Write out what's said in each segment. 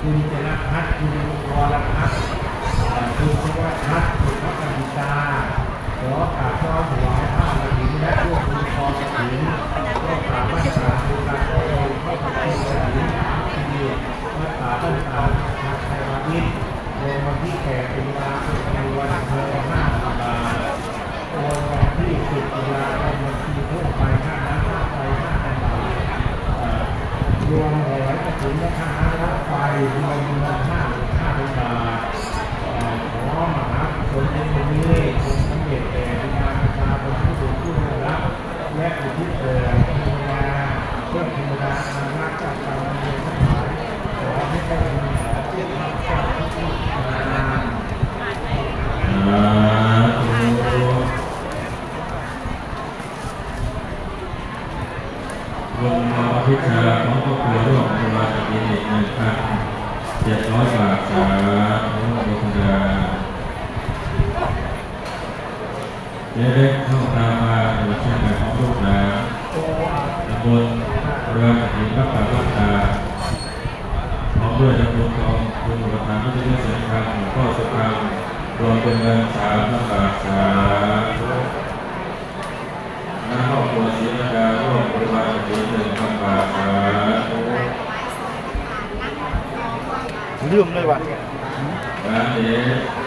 คุณชนะพัฒน์คุณวรพัฒน์เอ่คุณชวพัฒน์คุณพัฒนิตาขอกราบน้อมถวายผ้ากระถิ่นและร่วมบุญกองกระถิ่นก็กราบบ้านตาดูการโอนเข้ากระถิ่นกระถิ่นสามทีวัดป่าบ้นตาทางไทยวานิชลงวันที่แก่เป็นเวลาเป็นวันอำเภอห้าพันบาทโอนวันที่สิบตุลาคมบัญชีทั่วไปค่าน้ำค่าไฟค่าพันบาทเอ่อรวมหอยกระถิ่นและค่าน้ำค่าไฟ รวมเงินห้าห้าพันบาทเอ่อขอมหาคนในวันนี้คงสำเร็จแก่บิดาประชาชนผู้สูงผู้ได้รับ และอุทิศเอ่อเทวดาเพื่อเทวดาอาณาจักรกรรมเวรทั้งหลายขอให้ได้บุญขอเพื่อทำข้าทุกข์นานสาธุรวมมา พิจารณาของครอบครัวร่วมบริวารกับพิธีหนึ่งพันเจ็ดร้อยบาทสาธุโมทนาเจ๊เล็กเข้าตามมาในวันเช้าของลูกหลานตำบลบริวารกับพิธีพระป่าวัดตาพร้อมด้วยตำบลกองคุณประธานผู้ช่วยเสียงคำหลวงพ่อสุพรรณรวมเป็นเงินสามพันบาทสาธุ น้าครอบครัวศรีราชาร่วมบริวารกับพิธีหนึ่งพันบาทสาธุลืมเลยว่ะร้านเด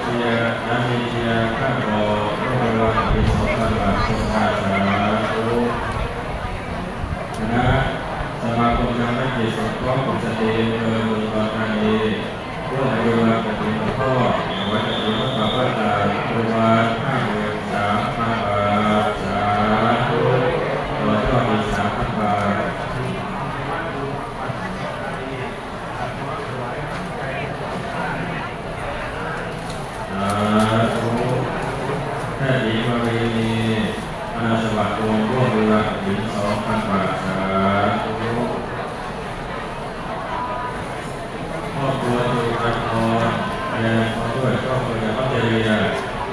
เชียร้านเดเชียร์ข้างบ่อร่วมบริวารกับพิธีสองพันบาทสงฆ์สาธุคณะสมาคมทางนักกิจสงเคราะห์กลุ่มสตรีอำเภอเมืองอุดรธานีร่วมบริวารกับพิธีหลวงพ่อวัดกับพิธีพระป่าพระตาบริวารห้าหมื่นสามพันบาทสาธุโดยก็มีสามพันบาท สาธุแพทย์หญิงมารีนีอนาสวัสดิ์วงศ์ร่วมเวลาถึงสองพันบาทสาธุครอบครัวดูกันพรและพร้อมด้วยครอบครัวจากพัทยา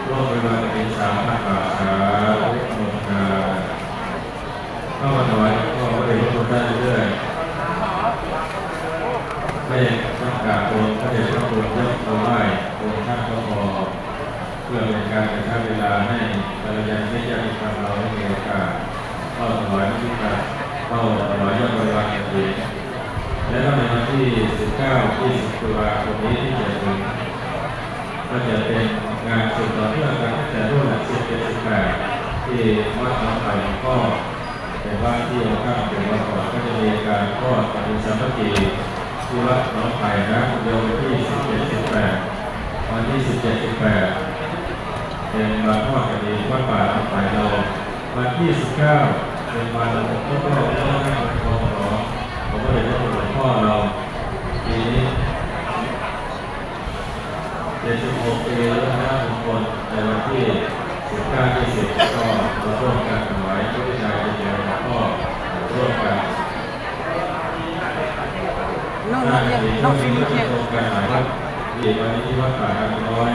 ร่วมเวลาถึงสามพันบาทสาธุโมทนาเข้ามาถวายก็ไม่ได้ลดลงได้เรื่อยๆ ไม่ต้องการโอนพระเดชพระคุณยกตัวไหว้องค์ท่านก็พอเพื่อเป็นการกระชับเวลาให้ภรรยาไม่ยากทำเราให้มีโอกาสเข้าถวายพระพุทธเข้าถวายยอดบริวารกั นเองและก็ในวันที่ 19 20ตุลาคมนี้ที่จะถึงก็จะเป็นงานสืบต่อเนื่องกันตั้งแต่รุ่น17 18ที่วัดหนองไผ่หลวงพ่อเป็นบ้าที่เราข้ามเป็นวันก่อนก็จะมีการทอดปฏิสัมพันธ์ที่วัดหนองไผ่นะโยมที่17 18วันที่17 18เป็นวันทอดกระดิ่งวัดป่าหนองไผ่เราวันที่19เป็นวันครบรอบ พ่อเราปีนี้76ปีแล้วนะทุกคนในวันที่19 20ก็มาร่วมกันถวายพระวิชาเป็นเดียวหลวงพ่อร่วมกันน้องน้องยังน้องฟิลเนี่ยงการหลายวัดที่วันนี้ที่วัดป่าดำน้อย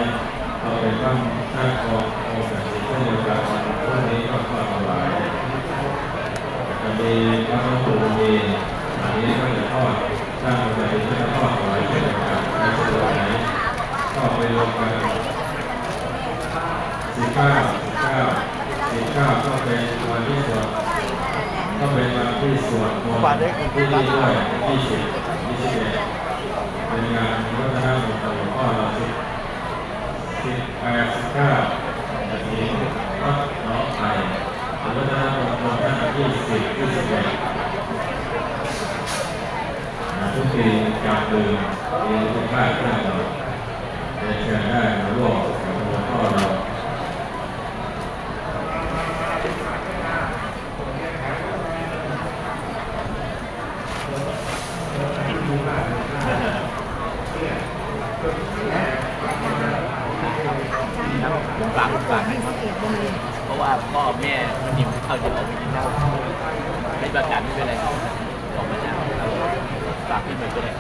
เราเป็นบ้านท่ากองโองค์กดิ์สิทธิ์เช่นเดียวกันวันนี้ก็ทอถวายจะมีพระพุทธรูปมีอันนี้ก็ ทอดสร้างองค์ศักดิ์สิทธิ์ก็จะทอดถวายเช่นกันในส่วนไหนก็ไปรวมกันสิบเก้าสิบเก้าสิบเก้าก็เป็นวันที่สวดก็เป็นวันที่สวดมนต์ที่นี่ด้วยที่สิบที่สิบเอ็ดเป็นงานวัฒนธรรมของพ่อเราสิบสิบแปดสิบเก้านาทีวัดหน้องไผ่เป็นวัฒนธรรมของท่านที่สิบที่สิบเอ็ด ทุกทีจากเดิมมีทุกท่านท่าเราจะเชิญได้มาร่วมกับหลวงพ่อเราฝากฝากเพราะว่าพ่อแม่มันหิวข้าวจะออกไปกินเหล้าไม่ประกันไม่เป็นไรออกไปากเราฝากพี่หน่อยก็ได้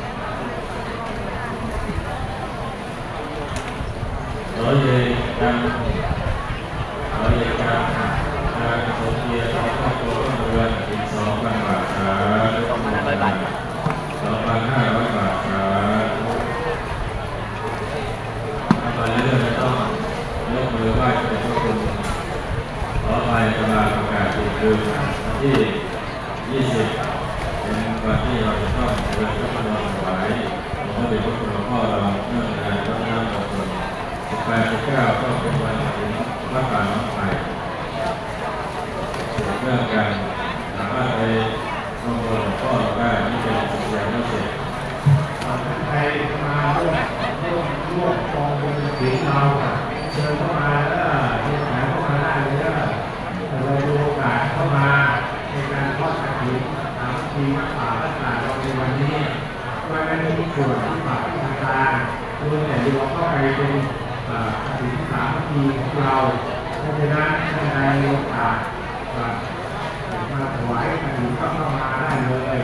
ร้อยเอกการร้อยเอกการการสมเกียรติของครอบครัวครัวเรือนอีกสองพันบาทครับสองพันห้าร้อยบาทครับถ้าไปเรื่อยๆไม่ต้องยกมือไหว้เป็นพระคุณขอไปกำลังประกาศปิดคืนวันที่20 จะต้องเดินพระพุทธมนายหลวงพ่อเดชพระคุณหลวงพ่อเราเนื่องในพระนามมงคล18 19ก็เป็นวันถึงวัดป่าหนองไผ่เรื่องการสามารถไปร่วมกับหลวงพ่อได้นี่เป็นสิ่งที่ไม่เสร็จใครมาร่วมร่วมร่วมกองบุญศีเราเชิญเข้ามาแล้วเชิญหาเข้ามาได้เลยแล้วเราดูโอกาสเข้ามาในการทอดกระถิ่นสา มีป่ารักษาเราในวันนี้ว่านั้นมีส่วนที่ป่าที่ทางการรวมแต่รวมเข้าไปเป็นอ่ากระถิ่นสามปีของเราเพราะฉะนั้นท่านใดโอกาสมาถวายกระถิ่นก็เข้ามาได้เลย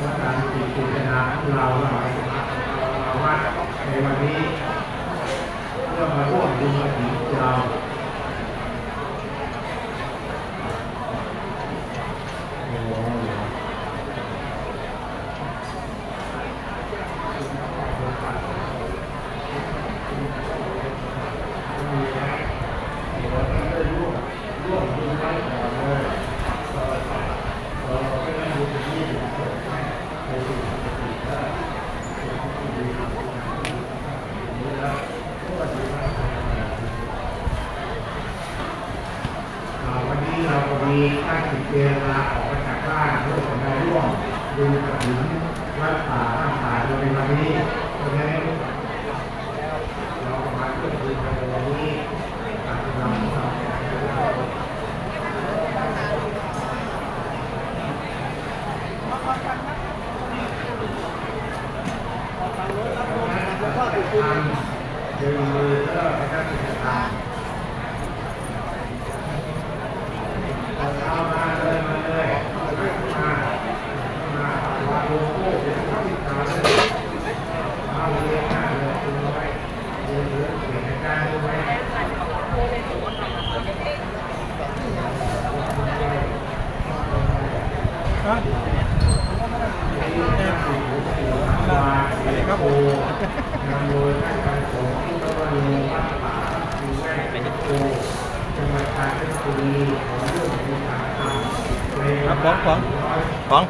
ว่าตามจิดตเจตนาของเราเราเราว่าในวันนี้เพื่อมาร่วมบุญกระถิ่นของเรา อ่าวันนี้เราก็มีตั้งจิตเจตนาออกมาจากบ้านเพื่อจะมาร่วมดูกระถิ่นวัดป่าท่าป่าโดยในวันนี้เพราะฉะนั้นเรามาเพื่อดูกันในวันนี้การทำของเราทำดึงมือก็ไปได้กิจกรรม เอามาเลยมาเลยมามามาดูโอ้เป็นข้าวที่ตาเลยเอาเรียนหน้าเลยดูไว้ดูเรื่องเขียนการดูไว้อะไรครับโอ้นำโดยท่านการสงฆ์ที่ว่าโลวัดป่าคือแม่เป็นโอ้จังหวัดกาญจนบุรี ขอร่วมในการทำในครับของของของ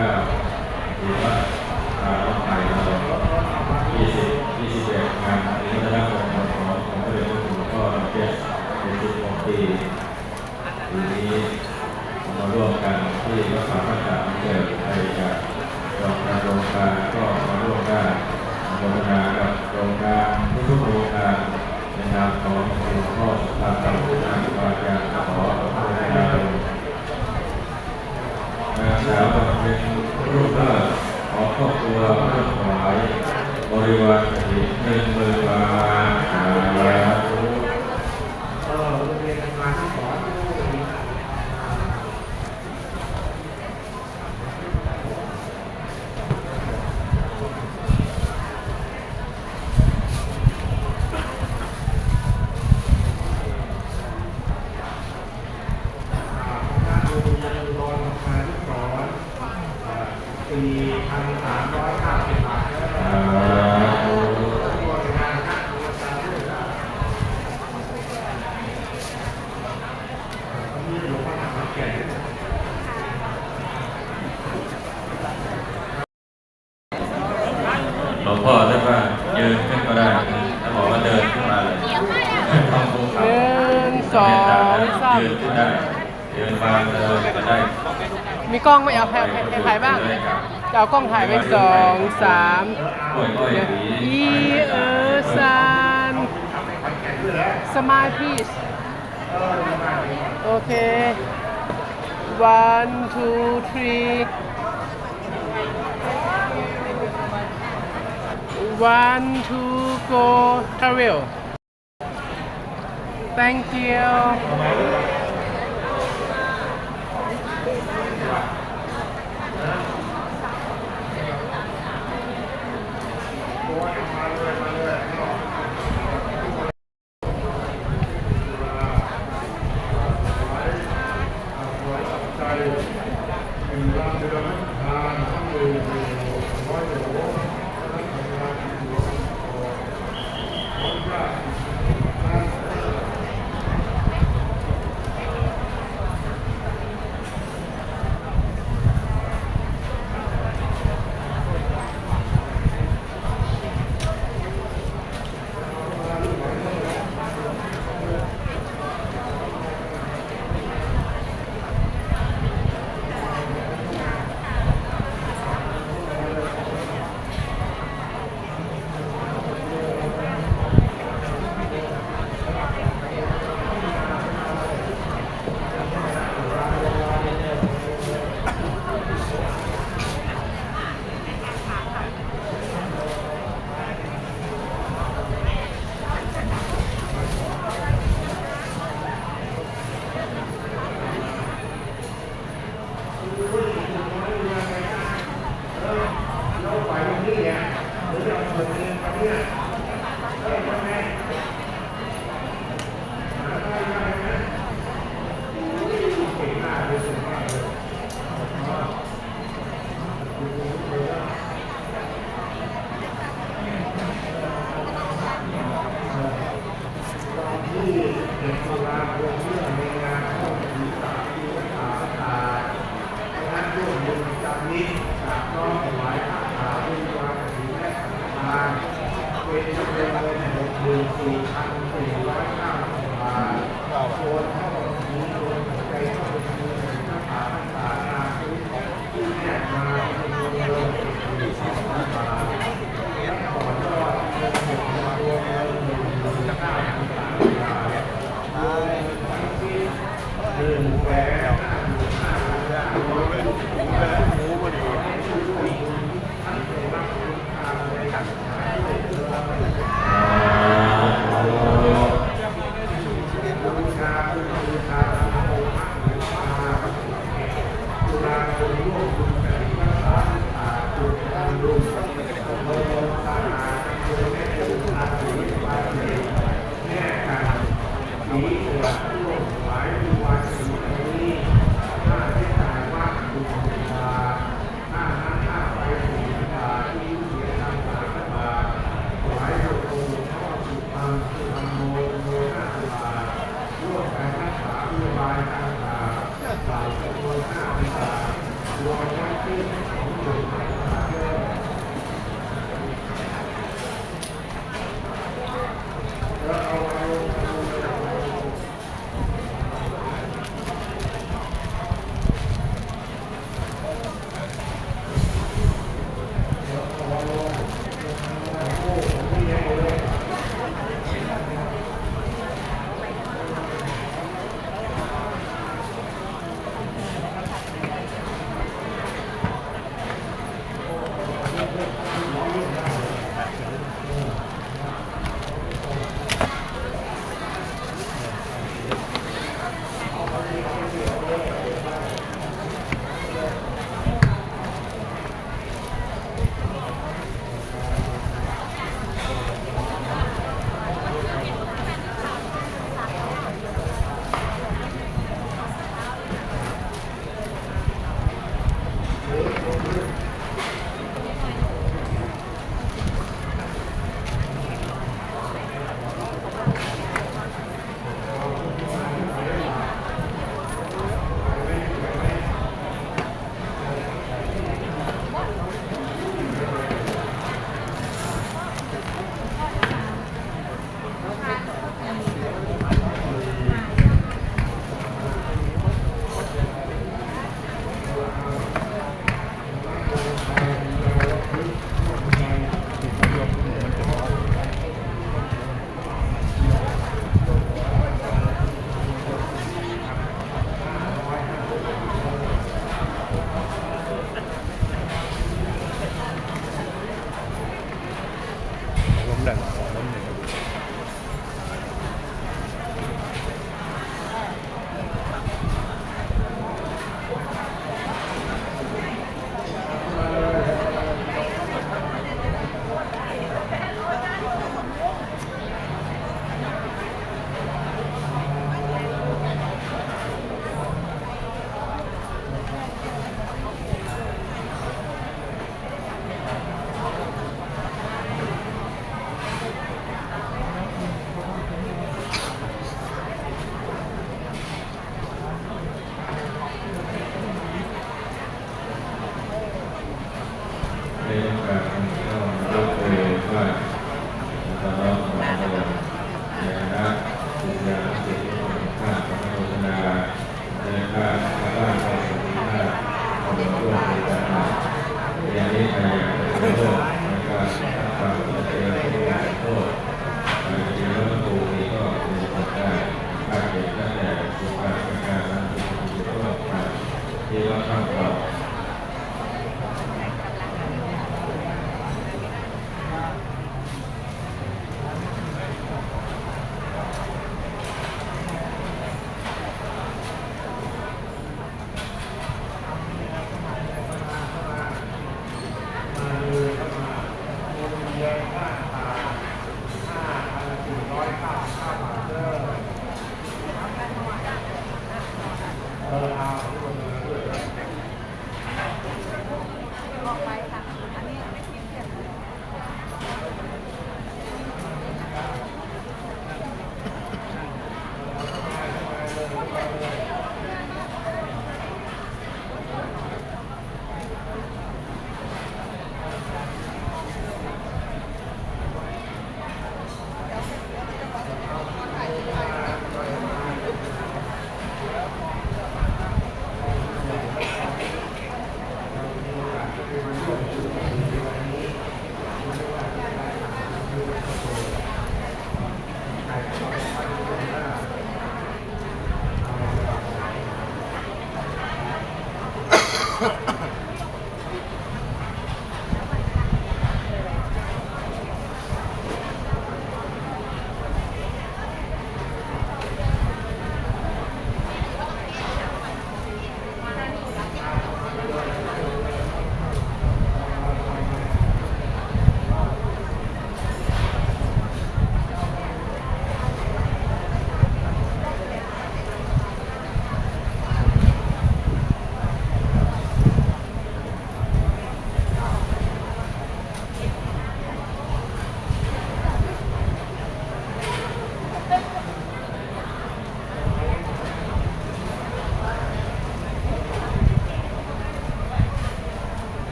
Yeah. Oriwa, Oriwa, เป็นสองสามอีเออซานสมาธิโอเค one two three one two go travel thank you.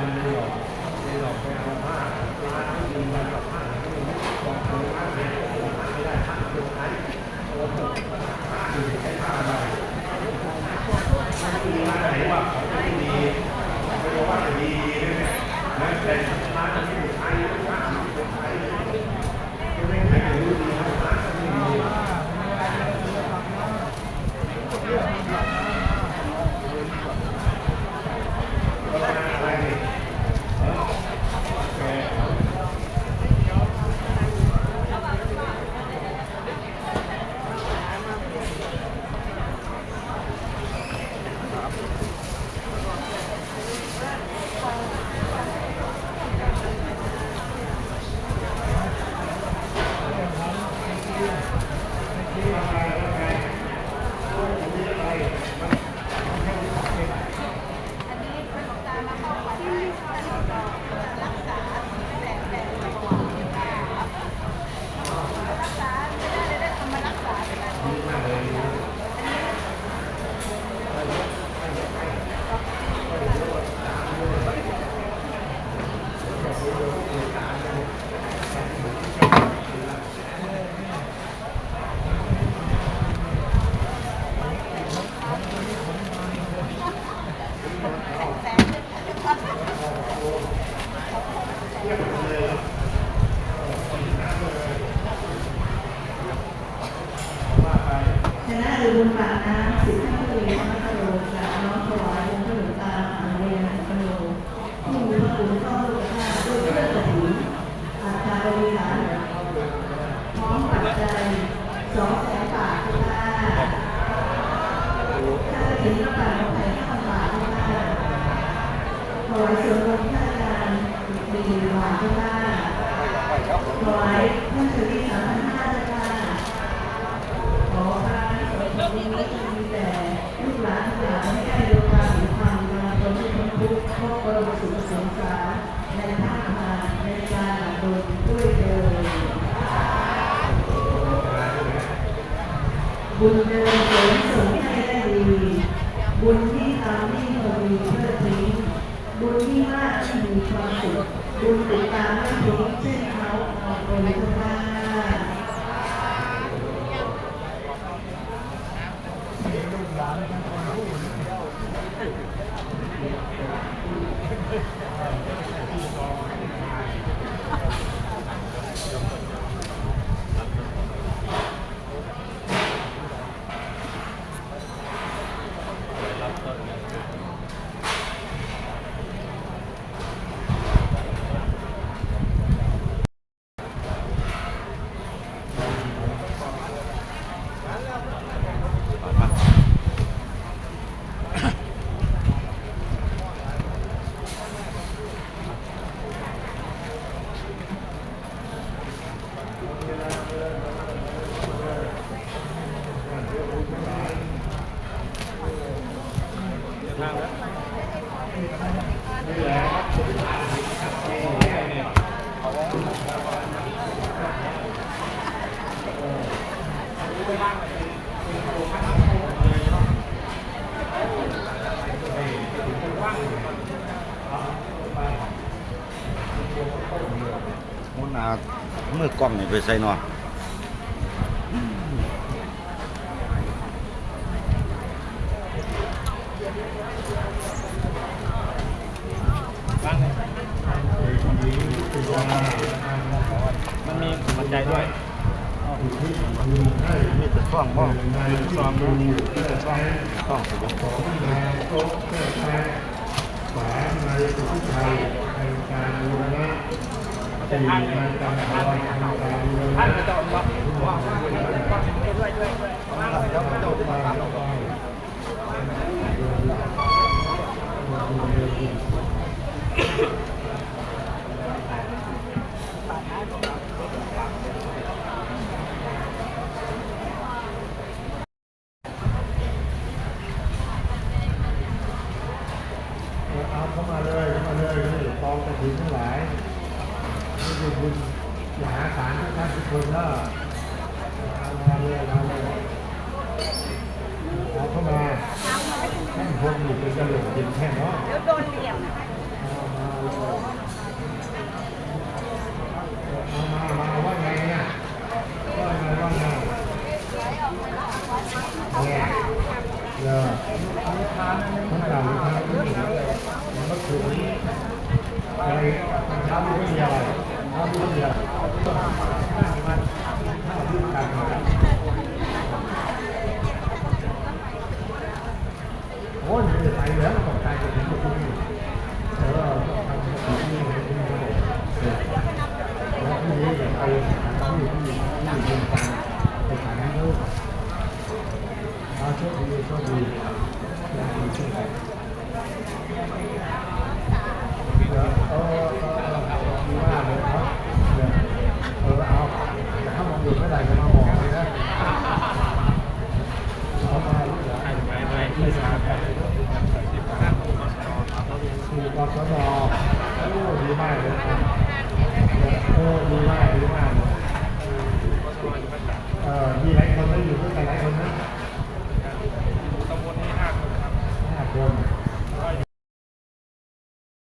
Amen. Gracias. มือกล้องนี่ไปใส่นอน